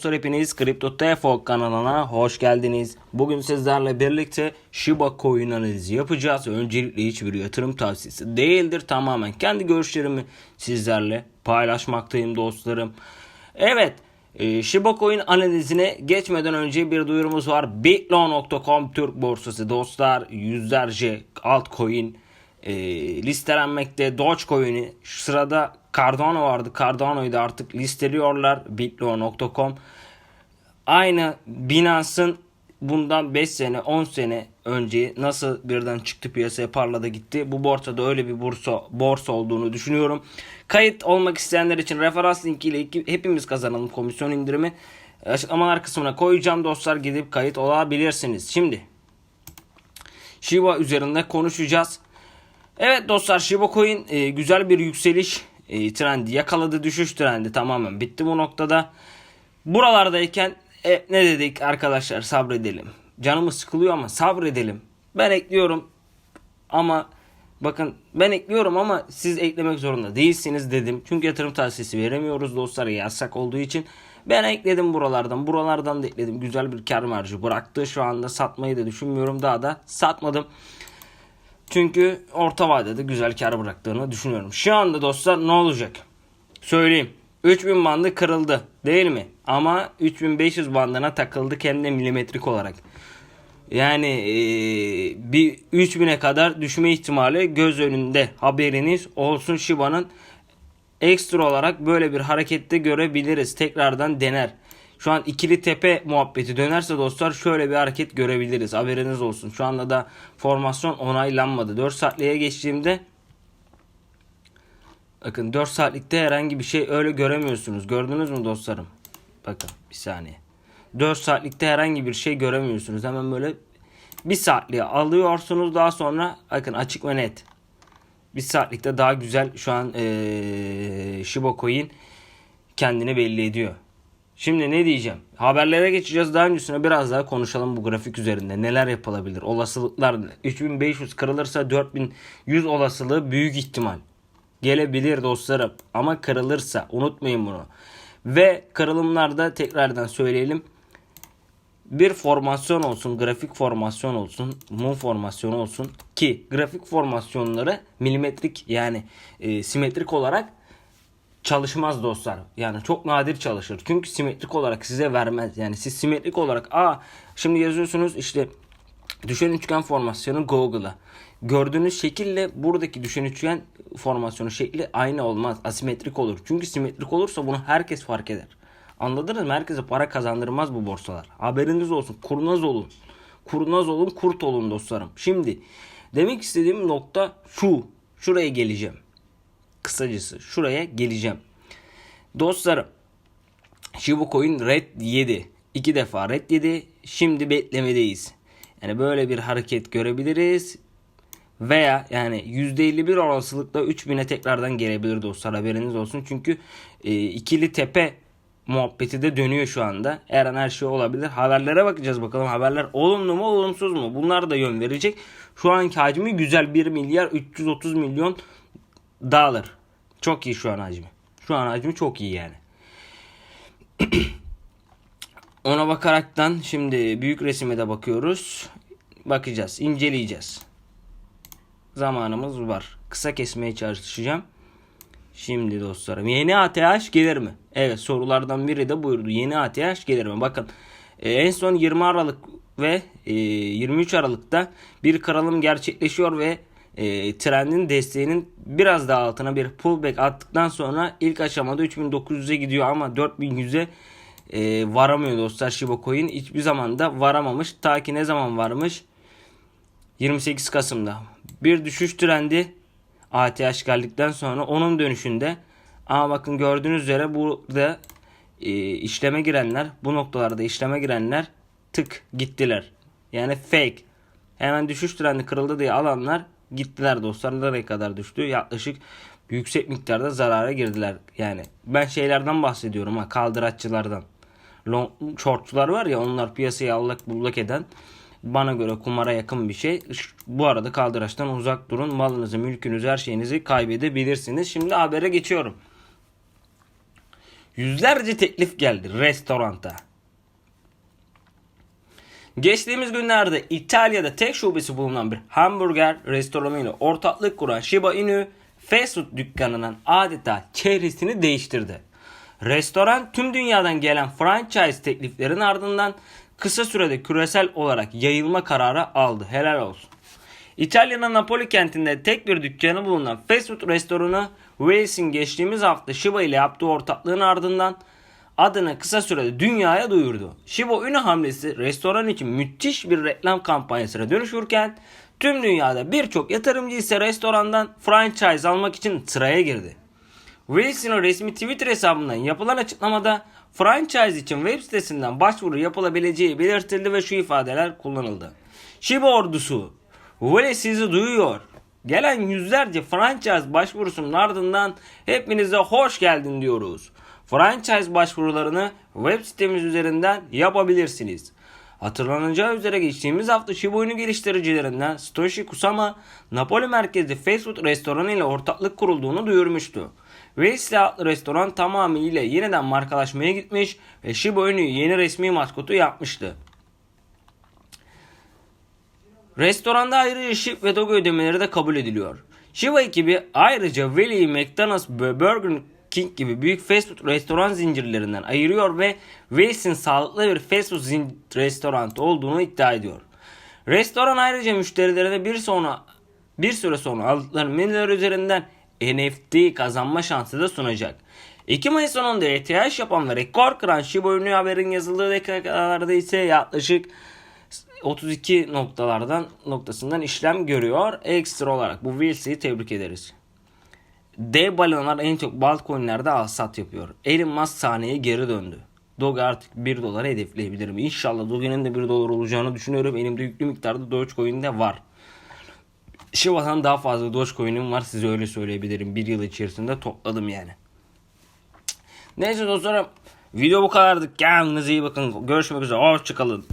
dostlar hepiniz Kripto TFO kanalına hoş geldiniz. Bugün sizlerle birlikte Shiba Coin analizi yapacağız. Öncelikle hiçbir yatırım tavsiyesi değildir. Tamamen kendi görüşlerimi sizlerle paylaşmaktayım dostlarım. Evet e, Shiba Coin analizine geçmeden önce bir duyurumuz var. Bitlo.com Türk borsası dostlar yüzlerce altcoin e, listelenmekte. Dogecoin'i sırada Cardano vardı. Cardano'yu da artık listeliyorlar. Bitlo.com Aynı Binance'ın bundan 5 sene 10 sene önce nasıl birden çıktı piyasaya parladı gitti. Bu borsada öyle bir borsa, borsa olduğunu düşünüyorum. Kayıt olmak isteyenler için referans linkiyle hepimiz kazanalım komisyon indirimi. Açıklamalar kısmına koyacağım dostlar gidip kayıt olabilirsiniz. Şimdi Shiba üzerinde konuşacağız. Evet dostlar Shiba Coin e, güzel bir yükseliş e, trendi yakaladı. Düşüş trendi tamamen bitti bu noktada. Buralardayken e, ne dedik arkadaşlar sabredelim. Canımız sıkılıyor ama sabredelim. Ben ekliyorum ama bakın ben ekliyorum ama siz eklemek zorunda değilsiniz dedim. Çünkü yatırım tavsiyesi veremiyoruz dostlar yasak olduğu için. Ben ekledim buralardan. Buralardan da ekledim. Güzel bir kar marjı bıraktı. Şu anda satmayı da düşünmüyorum. Daha da satmadım. Çünkü orta vadede güzel kar bıraktığını düşünüyorum. Şu anda dostlar ne olacak? Söyleyeyim. 3000 bandı kırıldı değil mi? Ama 3500 bandına takıldık hem de milimetrik olarak. Yani ee, bir 3000'e kadar düşme ihtimali göz önünde haberiniz olsun Shiba'nın ekstra olarak böyle bir harekette görebiliriz. Tekrardan dener. Şu an ikili tepe muhabbeti dönerse dostlar şöyle bir hareket görebiliriz. Haberiniz olsun. Şu anda da formasyon onaylanmadı. 4 saatliğe geçtiğimde Bakın 4 saatlikte herhangi bir şey öyle göremiyorsunuz. Gördünüz mü dostlarım? Bakın bir saniye. 4 saatlikte herhangi bir şey göremiyorsunuz. Hemen böyle bir saatliğe alıyorsunuz. Daha sonra bakın açık ve net. Bir saatlikte daha güzel şu an ee, Shiba Coin kendini belli ediyor. Şimdi ne diyeceğim? Haberlere geçeceğiz. Daha öncesine biraz daha konuşalım bu grafik üzerinde. Neler yapılabilir? Olasılıklar 3500 kırılırsa 4100 olasılığı büyük ihtimal. Gelebilir dostlarım. Ama kırılırsa unutmayın bunu. Ve kırılımlarda tekrardan söyleyelim. Bir formasyon olsun, grafik formasyon olsun, mum formasyonu olsun ki grafik formasyonları milimetrik yani e, simetrik olarak çalışmaz dostlar. Yani çok nadir çalışır. Çünkü simetrik olarak size vermez. Yani siz simetrik olarak aa şimdi yazıyorsunuz işte düşen üçgen formasyonu Google'a. Gördüğünüz şekille buradaki düşen üçgen formasyonu şekli aynı olmaz. Asimetrik olur. Çünkü simetrik olursa bunu herkes fark eder. Anladınız mı? Herkese para kazandırmaz bu borsalar. Haberiniz olsun. Kurnaz olun. Kurnaz olun, kurt olun dostlarım. Şimdi demek istediğim nokta şu. Şuraya geleceğim. Kısacası şuraya geleceğim. Dostlarım Shiba Coin red yedi. İki defa red yedi. Şimdi beklemedeyiz. Yani böyle bir hareket görebiliriz. Veya yani %51 olasılıkla 3000'e tekrardan gelebilir dostlar haberiniz olsun. Çünkü e, ikili tepe muhabbeti de dönüyor şu anda. Her an her şey olabilir. Haberlere bakacağız bakalım. Haberler olumlu mu olumsuz mu? Bunlar da yön verecek. Şu anki hacmi güzel 1 milyar 330 milyon dolar. Çok iyi şu an hacmi. Şu an hacmi çok iyi yani. Ona bakaraktan şimdi büyük resime de bakıyoruz. Bakacağız, inceleyeceğiz. Zamanımız var. Kısa kesmeye çalışacağım. Şimdi dostlarım yeni ATH gelir mi? Evet sorulardan biri de buyurdu. Yeni ATH gelir mi? Bakın e, en son 20 Aralık ve e, 23 Aralık'ta bir kırılım gerçekleşiyor ve e, trendin desteğinin biraz daha altına bir pullback attıktan sonra ilk aşamada 3900'e gidiyor ama 4100'e e, varamıyor dostlar Shiba Coin. Hiçbir zaman da varamamış. Ta ki ne zaman varmış? 28 Kasım'da. Bir düşüş trendi ATH geldikten sonra onun dönüşünde ama bakın gördüğünüz üzere burada e, işleme girenler bu noktalarda işleme girenler tık gittiler. Yani fake. Hemen düşüş trendi kırıldı diye alanlar gittiler dostlar. Nereye kadar düştü? Yaklaşık yüksek miktarda zarara girdiler. Yani ben şeylerden bahsediyorum ha kaldıraççılardan. Long, shortçular var ya onlar piyasayı allak bullak eden bana göre kumara yakın bir şey. Bu arada kaldıraçtan uzak durun. Malınızı, mülkünüzü, her şeyinizi kaybedebilirsiniz. Şimdi habere geçiyorum. yüzlerce teklif geldi restoranta. Geçtiğimiz günlerde İtalya'da tek şubesi bulunan bir hamburger restoranıyla ortaklık kuran Shiba Inu fast food dükkanının adeta çehresini değiştirdi. Restoran tüm dünyadan gelen franchise tekliflerin ardından kısa sürede küresel olarak yayılma kararı aldı. Helal olsun. İtalya'nın Napoli kentinde tek bir dükkanı bulunan fast food restoranı Wales'in geçtiğimiz hafta Shiba ile yaptığı ortaklığın ardından adını kısa sürede dünyaya duyurdu. Shiba Inu hamlesi restoran için müthiş bir reklam kampanyasına dönüşürken tüm dünyada birçok yatırımcı ise restorandan franchise almak için sıraya girdi. Wilson'ın resmi Twitter hesabından yapılan açıklamada franchise için web sitesinden başvuru yapılabileceği belirtildi ve şu ifadeler kullanıldı. Shiba ordusu, Willis sizi duyuyor. Gelen yüzlerce franchise başvurusunun ardından hepinize hoş geldin diyoruz. Franchise başvurularını web sitemiz üzerinden yapabilirsiniz. Hatırlanacağı üzere geçtiğimiz hafta Shiba geliştiricilerinden Satoshi Kusama, Napoli merkezli fast food restoranı ile ortaklık kurulduğunu duyurmuştu. Wesley adlı restoran tamamıyla yeniden markalaşmaya gitmiş ve Shiba Inu'yu yeni resmi maskotu yapmıştı. Restoranda ayrıca Ship ve Dogo ödemeleri de kabul ediliyor. Shiba ekibi ayrıca Valley, McDonald's Burger King gibi büyük fast food restoran zincirlerinden ayırıyor ve Wells'in sağlıklı bir fast food restoran olduğunu iddia ediyor. Restoran ayrıca müşterilerine bir sonra bir süre sonra aldıkları menüler üzerinden NFT kazanma şansı da sunacak. 2 Mayıs sonunda ETH yapan ve rekor kıran Shiba Inu haberin yazıldığı dakikalarda ise yaklaşık 32 noktalardan noktasından işlem görüyor. Ekstra olarak bu Wills'i tebrik ederiz. Dev balonlar en çok altcoin'lerde al sat yapıyor. Elon Musk sahneye geri döndü. Doge artık 1 dolara hedefleyebilirim. İnşallah Doge'nin de 1 dolar olacağını düşünüyorum. Elimde yüklü miktarda Dogecoin de var. Shiba'dan daha fazla Dogecoin'im var size öyle söyleyebilirim. Bir yıl içerisinde topladım yani. Neyse dostlarım video bu kadardı. Kendinize iyi bakın. Görüşmek üzere. Hoşçakalın.